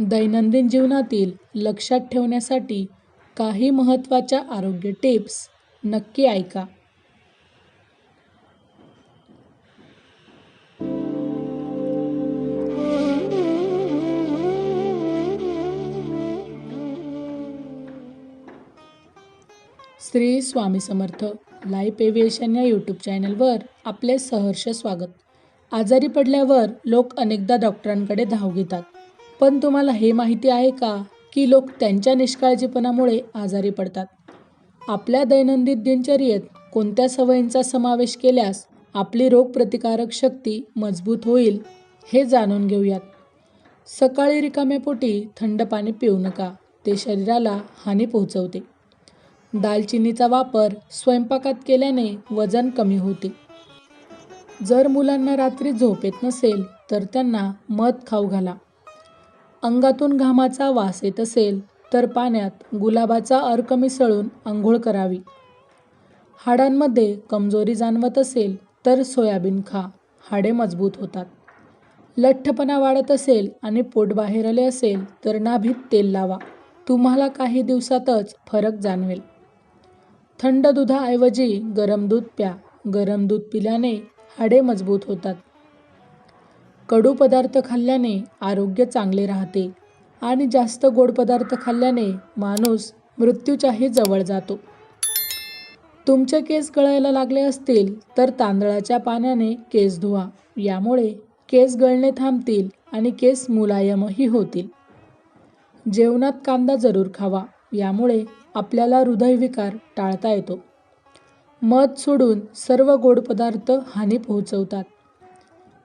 दैनंदिन जीवनातील लक्षात ठेवण्यासाठी काही महत्त्वाच्या आरोग्य टिप्स नक्की ऐका. श्री स्वामी समर्थ लाईफ एव्हिएशन या यूट्यूब चॅनलवर आपले सहर्ष स्वागत. आजारी पडल्यावर लोक अनेकदा डॉक्टरांकडे धाव घेतात. पण तुम्हाला हे माहिती आहे का की लोक त्यांच्या निष्काळजीपणामुळे आजारी पडतात? आपल्या दैनंदिन दिनचर्येत कोणत्या सवयींचा समावेश केल्यास आपली रोगप्रतिकारक शक्ती मजबूत होईल हे जाणून घेऊयात. सकाळी रिकाम्या पोटी थंड पाणी पिऊ नका ते शरीराला हानी पोहोचवते. दालचिनीचा वापर स्वयंपाकात केल्याने वजन कमी होते. जर मुलांना रात्री झोप येत नसेल तर त्यांना मध खाऊ घाला. अंगातून घामाचा वास येत असेल तर पाण्यात गुलाबाचा अर्क मिसळून आंघोळ करावी. हाडांमध्ये कमजोरी जाणवत असेल तर सोयाबीन खा. हाडे मजबूत होतात. लठ्ठपणा वाढत असेल आणि पोट बाहेर आले असेल तर नाभीत तेल लावा. तुम्हाला काही दिवसातच फरक जाणवेल. थंड दुधाऐवजी गरम दूध प्या. गरम दूध पिल्याने हाडे मजबूत होतात. कडू पदार्थ खाल्ल्याने आरोग्य चांगले राहते आणि जास्त गोड पदार्थ खाल्ल्याने माणूस मृत्यूच्याही जवळ जातो. तुमचे केस गळायला लागले असतील तर तांदळाच्या पाण्याने केस धुवा. यामुळे केस गळणे थांबतील आणि केस मुलायमही होतील. जेवणात कांदा जरूर खावा. यामुळे आपल्याला हृदयविकार टाळता येतो. मध सोडून सर्व गोड पदार्थ हानी पोहोचवतात.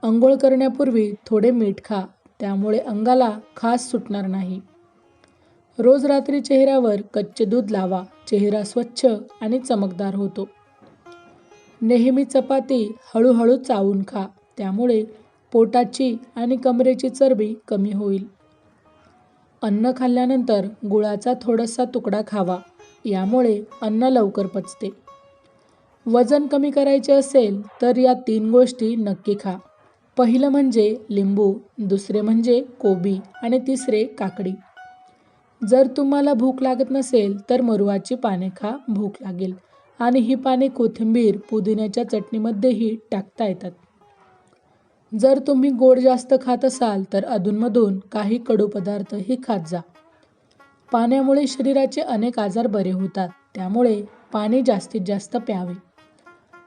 अंघोळ करण्यापूर्वी थोडे मीठ खा त्यामुळे अंगाला खास सुटणार नाही. रोज रात्री चेहऱ्यावर कच्चे दूध लावा चेहरा स्वच्छ आणि चमकदार होतो. नेहमी चपाती हळूहळू चावून खा त्यामुळे पोटाची आणि कमरेची चरबी कमी होईल. अन्न खाल्ल्यानंतर गुळाचा थोडासा तुकडा खावा यामुळे अन्न लवकर पचते. वजन कमी करायचे असेल तर या तीन गोष्टी नक्की खा. पहिलं म्हणजे लिंबू दुसरे म्हणजे कोबी आणि तिसरे काकडी. जर तुम्हाला भूक लागत नसेल तर मरुवाची पाने खा भूक लागेल. आणि ही पाने कोथिंबीर पुदिन्याच्या चटणीमध्येही टाकता येतात. जर तुम्ही गोड जास्त खात असाल तर अधूनमधून काही कडू पदार्थही खात जा. पाण्यामुळे शरीराचे अनेक आजार बरे होतात त्यामुळे पाणी जास्तीत जास्त प्यावे.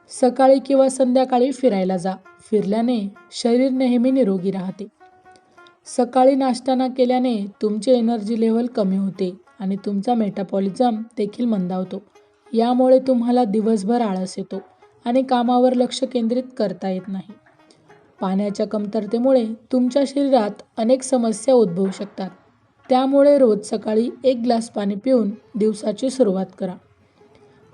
सकाळी किंवा संध्याकाळी फिरायला जा. फिरल्याने शरीर नेहमी निरोगी राहते. सकाळी नाश्ता न केल्याने तुमचे एनर्जी लेवल कमी होते आणि तुमचा मेटाबॉलिझम देखील मंदावतो. यामुळे तुम्हाला दिवसभर आळस येतो आणि कामावर लक्ष केंद्रित करता येत नाही. पाण्याच्या कमतरतेमुळे तुमच्या शरीरात अनेक समस्या उद्भवू शकतात. त्यामुळे रोज सकाळी एक ग्लास पाणी पिऊन दिवसाची सुरुवात करा.